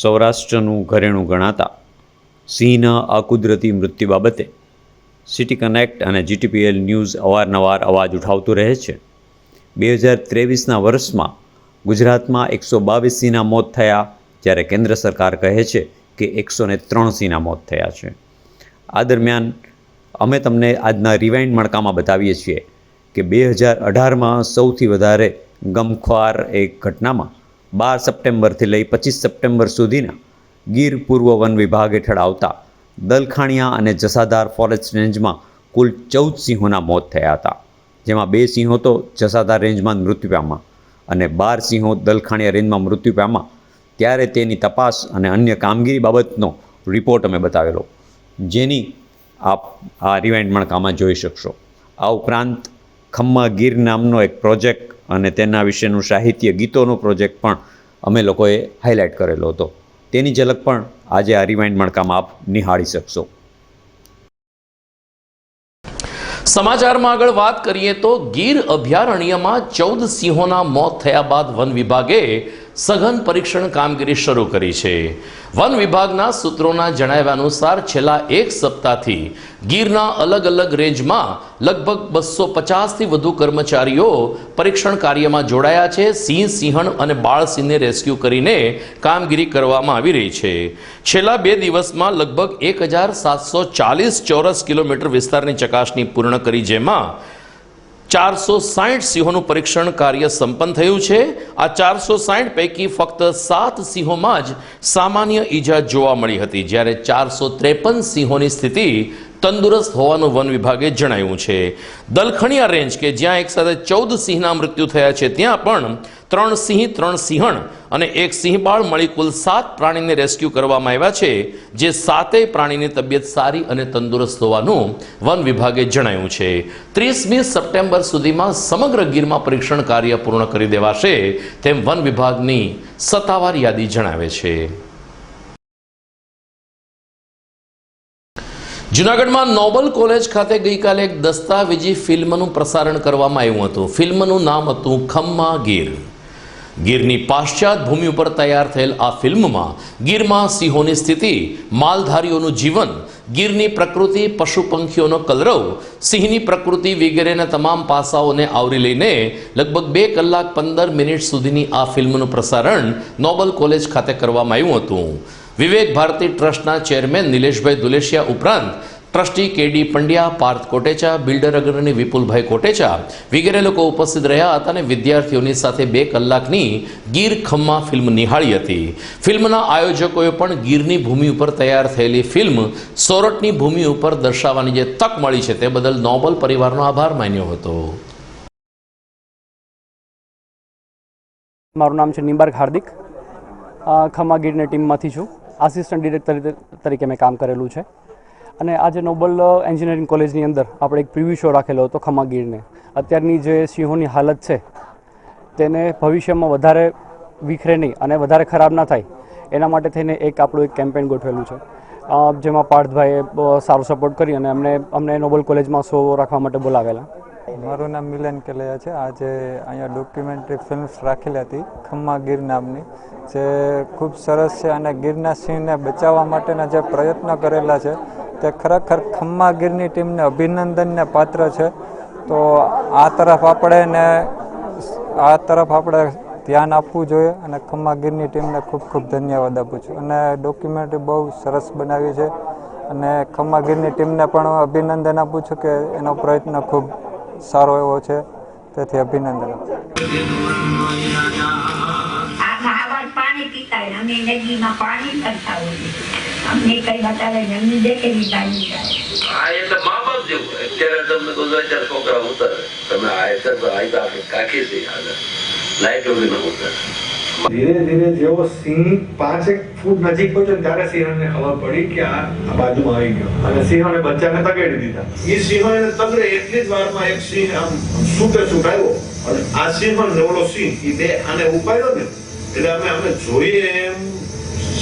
સૌરાષ્ટ્રનું ઘરેણું ગણાતા સિંહના અકુદરતી મૃત્યુ બાબતે સિટી કનેક્ટ અને જીટીપીએલ ન્યૂઝ અવારનવાર અવાજ ઉઠાવતું રહે છે. બે હજાર ત્રેવીસના વર્ષમાં ગુજરાતમાં એકસો બાવીસ સિંહના મોત થયા, જ્યારે કેન્દ્ર સરકાર કહે છે કે એકસો ને ત્રણ સિંહના મોત થયા છે. આ દરમિયાન અમે તમને આજના રિવાઇન્ડ મણકામાં બતાવીએ છીએ કે બે હજાર અઢારમાં સૌથી વધારે ગમખ્વાર એક ઘટનામાં બાર સપ્ટેમ્બરથી લઈ પચીસ સપ્ટેમ્બર સુધીના ગીર પૂર્વ વન વિભાગ હેઠળ આવતા દલખાણિયા અને જસાધાર ફોરેસ્ટ રેન્જમાં કુલ ચૌદ સિંહોના મોત થયા હતા. જેમાં બે સિંહો તો જસાધાર રેન્જમાં મૃત્યુ પામ્યા અને બાર સિંહો દલખાણિયા રેન્જમાં મૃત્યુ પામ્યા. ત્યારે તેની તપાસ અને અન્ય કામગીરી બાબતનો રિપોર્ટ અમે બતાવેલો. જેની આપ આ રિવાઇન્ડ મણકામાં જોઈ શકશો. આ ઉપરાંત ખમ્મા ગીર નામનો એક પ્રોજેક્ટ અને તેના વિશેનું સાહિત્ય ગીતોનો પ્રોજેક્ટ પણ અમે લોકોએ હાઇલાઇટ કરેલો હતો. તેની ઝલક પણ આજે આ રિમાઇન્ડ મણકામાં આપ નિહાળી શકશો. સમાચારમાં આગળ વાત કરીએ તો ગીર અભયારણ્યમાં ચૌદ સિંહોના મોત થયા બાદ વન વિભાગે સઘન પરીક્ષણ કામગીરી શરૂ કરી છે. વન વિભાગના સૂત્રોના જણાવ્યા અનુસાર છેલ્લા એક સપ્તાહથી ગીરના અલગ અલગ રેન્જમાં લગભગ બસો પચાસથી વધુ કર્મચારીઓ પરીક્ષણ કાર્યમાં જોડાયા છે. સિંહ, સિંહણ અને બાળ સિંહને રેસ્ક્યુ કરીને કામગીરી કરવામાં આવી રહી છે. છેલ્લા બે દિવસમાં લગભગ એક હજાર સાતસો ચાલીસ ચોરસ કિલોમીટર વિસ્તારની ચકાસણી પૂર્ણ કરી, જેમાં ચારસો સાઠ સિંહોનું પરીક્ષણ કાર્ય સંપન્ન થયું છે. આ ચારસો સાહીઠ પૈકી ફક્ત સાત સિંહોમાં જ સામાન્ય ઈજા જોવા મળી હતી. જ્યારે ચારસો ત્રેપન સિંહોની સ્થિતિ તંદુરસ્ત હોવાનું વન વિભાગે જણાવ્યું છે. દલખણિયા રેન્જ કે જ્યાં એક સાથે ચૌદ સિંહના મૃત્યુ થયા છે, ત્યાં પણ ત્રણ સિંહ, ત્રણ સિંહણ અને એક સિંહબાળ મળી કુલ સાત પ્રાણીને રેસ્ક્યુ કરવામાં આવ્યા છે, જે સાતેય પ્રાણીની તબિયત સારી અને તંદુરસ્ત હોવાનું વન વિભાગે જણાવ્યું છે. ત્રીસમી સપ્ટેમ્બર સુધીમાં સમગ્ર ગીરમાં પરીક્ષણ કાર્ય પૂર્ણ કરી દેવાશે, તેમ વન વિભાગની સત્તાવાર યાદી જણાવે છે. જુનાગઢમાં નોબલ કોલેજ ખાતે ગઈકાલે એક દસ્તાવેજી ફિલ્મનું પ્રસારણ કરવામાં આવ્યું હતું. ફિલ્મનું નામ હતું ખમ્મા ગીર. ગીરની પાશ્ચાત ભૂમિ ઉપર તૈયાર થયેલ આ ફિલ્મમાં ગીરમાં સિંહોની સ્થિતિ, માલધારીઓનું જીવન, ગીરની પ્રકૃતિ પશુ પંખીઓનો કલરવ, સિંહની પ્રકૃતિ વગેરેના તમામ પાસાઓને આવરી લઈને લગભગ બે કલાક પંદર મિનિટ સુધીની આ ફિલ્મનું પ્રસારણ નોબલ કોલેજ ખાતે કરવામાં આવ્યું હતું. વિવેક ભારતી ટ્રસ્ટના ચેરમેન નિલેશભાઈ દુલેશિયા ઉપરાંત trustee KD Pandya, Parth Kotecha, builder અગ્રણી વિપુલભાઈ કોટેચા વગેરે લોકો ઉપસ્થિત રહ્યા હતા અને વિદ્યાર્થીઓની સાથે બે કલાકની ગીર ખમ્મા ફિલ્મ નિહાળી હતી. ફિલ્મના આયોજકોએ પણ ગીરની ભૂમિ ઉપર તૈયાર થયેલી ફિલ્મ સોરઠની ભૂમિ ઉપર દર્શાવવાની જે તક મળી છે તે બદલ નોબલ પરિવારનો આભાર માન્યો હતો. મારું નામ છે નિમ્બાર્ક હાર્દિક. ખમ્મા ગીરની ટીમમાંથી છું. આસિસ્ટન્ટ ડિરેક્ટર તરીકે મેં કામ કરેલું છે. અને આજે નોબલ એન્જિનિયરિંગ કોલેજની અંદર આપણે એક પ્રિવ્યુ શો રાખેલો હતો ખમાગીરને. અત્યારની જે સિંહોની હાલત છે, તેને ભવિષ્યમાં વધારે વિખરે નહીં અને વધારે ખરાબ ના થાય, એના માટે થઈને એક આપણું એક કેમ્પેન ગોઠવેલું છે. જેમાં પાર્થભાઈએ સારો સપોર્ટ કરી અને અમને અમને નોબલ કોલેજમાં શો રાખવા માટે બોલાવેલા. મારું નામ મિલન કેલૈયા છે. આજે અહીંયા ડોક્યુમેન્ટરી ફિલ્મ્સ રાખેલી હતી, ખમ્મા ગીર નામની, જે ખૂબ સરસ છે અને ગીરના સિંહને બચાવવા માટેના જે પ્રયત્નો કરેલા છે, તે ખરેખર ખમ્મા ગીરની ટીમને અભિનંદનને પાત્ર છે. તો આ તરફ આપણે ને આ તરફ આપણે ધ્યાન આપવું જોઈએ અને ખમ્મા ગીરની ટીમને ખૂબ ખૂબ ધન્યવાદ આપું છું. અને ડોક્યુમેન્ટરી બહુ સરસ બનાવી છે અને ખમ્મા ગીરની ટીમને પણ અભિનંદન આપું છું કે એનો પ્રયત્ન ખૂબ સારો એવો છે. તેથી અભિનંદન. અમને કઈ બતાવે ને અમને દેખે પાણી જાય એટલે મા બાપ જેવું અત્યારે તમને તો અત્યારે છોકરા ઉતરે. તમે આ કાકી તો આપણે કાખી છે. લાઈટ વગર ઉતરે. ધીરે ધીરે જેવો સિંહ પાંચેક ફૂટ નજીક પહોંચ્યો ત્યારે સિંહણને ખબર પડી કે આ બાજુમાં આવી ગયો. અને સિંહણે બચ્ચાને તગેડી દીધા. એ સિંહણે તગડે એટલી જ વારમાં એક સિંહ આમ છૂટે છૂટ આવ્યો અને આ સિંહ ને ઓલો સિંહ એ બે આને ઉપાડ્યો ને, એટલે અમે અમે જોઈએ એમ.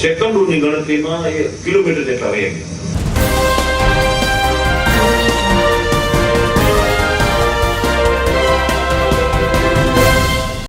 સેકન્ડોની ગણતરીમાં એ કિલોમીટર જેટલા વહી ગયા.